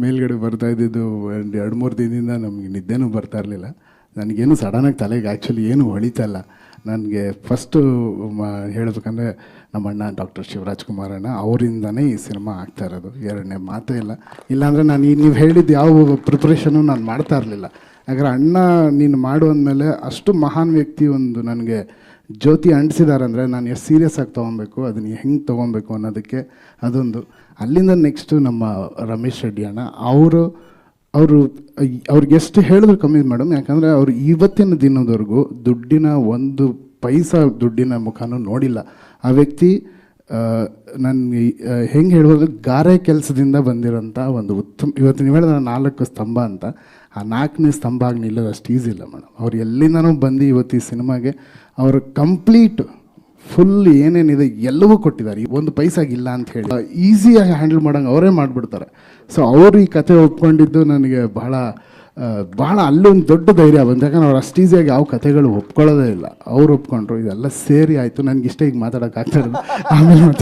ಮೇಲ್ಗಡೆ ಬರ್ತಾ ಇದ್ದಿದ್ದು ಒಂದು ಎರಡು ಮೂರು ದಿನದಿಂದ ನಮಗೆ ನಿದ್ದೆನೂ ಬರ್ತಾ ಇರಲಿಲ್ಲ. ನನಗೇನು ಸಡನ್ನಾಗಿ ತಲೆಗೆ ಆ್ಯಕ್ಚುಲಿ ಏನು ಹೊಳಿತಲ್ಲ ನನಗೆ ಫಸ್ಟು ಮ ಹೇಳಬೇಕಂದ್ರೆ ನಮ್ಮ ಅಣ್ಣ ಡಾಕ್ಟರ್ ಶಿವರಾಜ್ ಕುಮಾರ್ ಅಣ್ಣ ಅವರಿಂದನೇ ಈ ಸಿನಿಮಾ ಆಗ್ತಾ ಇರೋದು. ಎರಡನೇ ಮಾತೇ ಇಲ್ಲ. ಇಲ್ಲಾಂದರೆ ನಾನು ಈ ನೀವು ಹೇಳಿದ್ದು ಯಾವ ಪ್ರಿಪ್ರೇಷನು ನಾನು ಮಾಡ್ತಾ ಇರಲಿಲ್ಲ. ಯಾಕಂದರೆ ಅಣ್ಣ ನೀನು ಮಾಡು ಅಂದಮೇಲೆ ಅಷ್ಟು ಮಹಾನ್ ವ್ಯಕ್ತಿ ಒಂದು ನನಗೆ ಜ್ಯೋತಿ ಅಂಟಿಸಿದ್ದಾರೆ ಅಂದರೆ ನಾನು ಎಷ್ಟು ಸೀರಿಯಸ್ ಆಗಿ ತೊಗೊಬೇಕು, ಅದನ್ನು ಹೆಂಗೆ ತೊಗೊಬೇಕು ಅನ್ನೋದಕ್ಕೆ ಅದೊಂದು. ಅಲ್ಲಿಂದ ನೆಕ್ಸ್ಟು ನಮ್ಮ ರಮೇಶ್ ರೆಡ್ಡಿ ಅಣ್ಣ, ಅವರು ಅವರು, ಅವ್ರಿಗೆ ಎಷ್ಟು ಹೇಳಿದ್ರು ಕಮ್ಮಿ ಮೇಡಮ್, ಯಾಕಂದರೆ ಅವರು ಇವತ್ತಿನ ದಿನದವರೆಗೂ ದುಡ್ಡಿನ ಒಂದು ಪೈಸಾ ದುಡ್ಡಿನ ಮುಖನೂ ನೋಡಿಲ್ಲ. ಆ ವ್ಯಕ್ತಿ ನನಗೆ ಹೆಂಗೆ ಹೇಳ್ಬೋದು, ಗಾರೆ ಕೆಲಸದಿಂದ ಬಂದಿರೋಂಥ ಒಂದು ಉತ್ತಮ, ಇವತ್ತು ನೀವು ಹೇಳಿದ ನಾಲ್ಕು ಸ್ತಂಭ ಅಂತ, ಆ ನಾಲ್ಕನೇ ಸ್ತಂಭ ಆಗಿ ನಿಲ್ಲೋದು ಅಷ್ಟು ಈಸಿ ಇಲ್ಲ ಮೇಡಮ್ ಅವ್ರು ಎಲ್ಲಿಂದನೂ ಬಂದು ಇವತ್ತು ಈ ಸಿನಿಮಾಗೆ ಅವರು ಕಂಪ್ಲೀಟ್ ಫುಲ್ ಏನೇನಿದೆ ಎಲ್ಲವೂ ಕೊಟ್ಟಿದ್ದಾರೆ. ಒಂದು ಪೈಸಾಗಿಲ್ಲ ಅಂತ ಹೇಳಿ. ಈಸಿಯಾಗಿ ಹ್ಯಾಂಡಲ್ ಮಾಡೋಂಗೆ ಅವರೇ ಮಾಡಿಬಿಡ್ತಾರೆ. ಸೊ ಅವರು ಈ ಕತೆ ಒಪ್ಕೊಂಡಿದ್ದು ನನಗೆ ಬಹಳ ಬಹಳ ಅಲ್ಲೊಂದು ದೊಡ್ಡ ಧೈರ್ಯ ಬಂತು ಯಾಕಂದ್ರೆ ಅವ್ರು ಅಷ್ಟು ಈಸಿಯಾಗಿ ಯಾವ ಕಥೆಗಳು ಒಪ್ಕೊಳ್ಳೋದೇ ಇಲ್ಲ. ಅವ್ರು ಒಪ್ಕೊಂಡ್ರು, ಇದೆಲ್ಲ ಸೇರಿ ಆಯಿತು ನನಗೆ ಇಷ್ಟ ಈಗ ಮಾತಾಡೋಕ್ಕಾಗ್ತಾ ಇರೋದು. ಆಮೇಲೆ